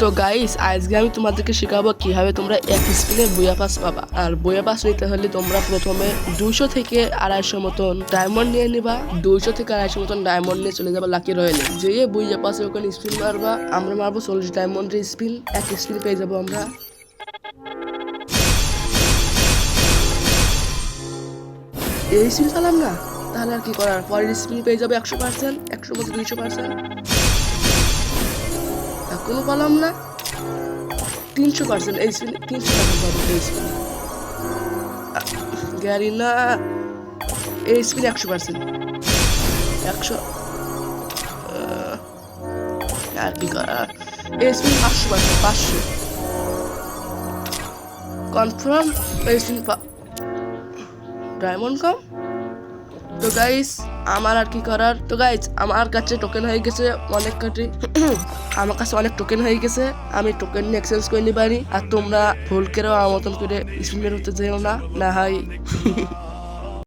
তো গাইস আজকে আমি তোমাদেরকে শেখাবো কীভাবে তোমরা এক স্পিনে বইয়া পাস পাবা। আর বইয়া পাস নিতে হলে তোমরা প্রথমে দুশো থেকে আড়াইশো মতন ডায়মন্ড নিয়ে নিবা। দুইশো থেকে আড়াইশো মতন ডায়মন্ড নিয়ে চলে যাবা লাকি রয়েলে যে বইয়া পাসে ওখানে স্পিন মারবা। আমরা মারবো চল্লিশ ডায়মন্ডের স্পিন এক স্পিন পেয়ে যাব আমরা। এই স্পিন পেলাম না? তাহলে আর কি করার? পরের স্পিন পেয়ে যাবে একশো পার্সেন্ট একশো মধ্যে দুইশো পার্সেন্ট এখনও পেলাম না। তিনশো পার্সেন্ট এই স্পিন তিনশো পার্সেন্ট পাবো এই স্পিন গ্যারি, না, এই স্পিন একশো পার্সেন্ট। একশো আর কি করা? এই স্পিন পাঁচশো পার্সেন্ট, পাঁচশো। কনফার্ম, এই স্পিন ডায়মন্ড কম। তো গাইস আমার আর কি করার? তো গাইস আমার কাছে টোকেন হয়ে গেছে অনেক কাটি আমার কাছে অনেক টোকেন হয়ে গেছে। আমি টোকেন নিয়ে এক্সচেঞ্জ করে নিতে পারি আর তোমরা ভুল করেও আমার মতন করে স্পিন হতে যেও না। না হয়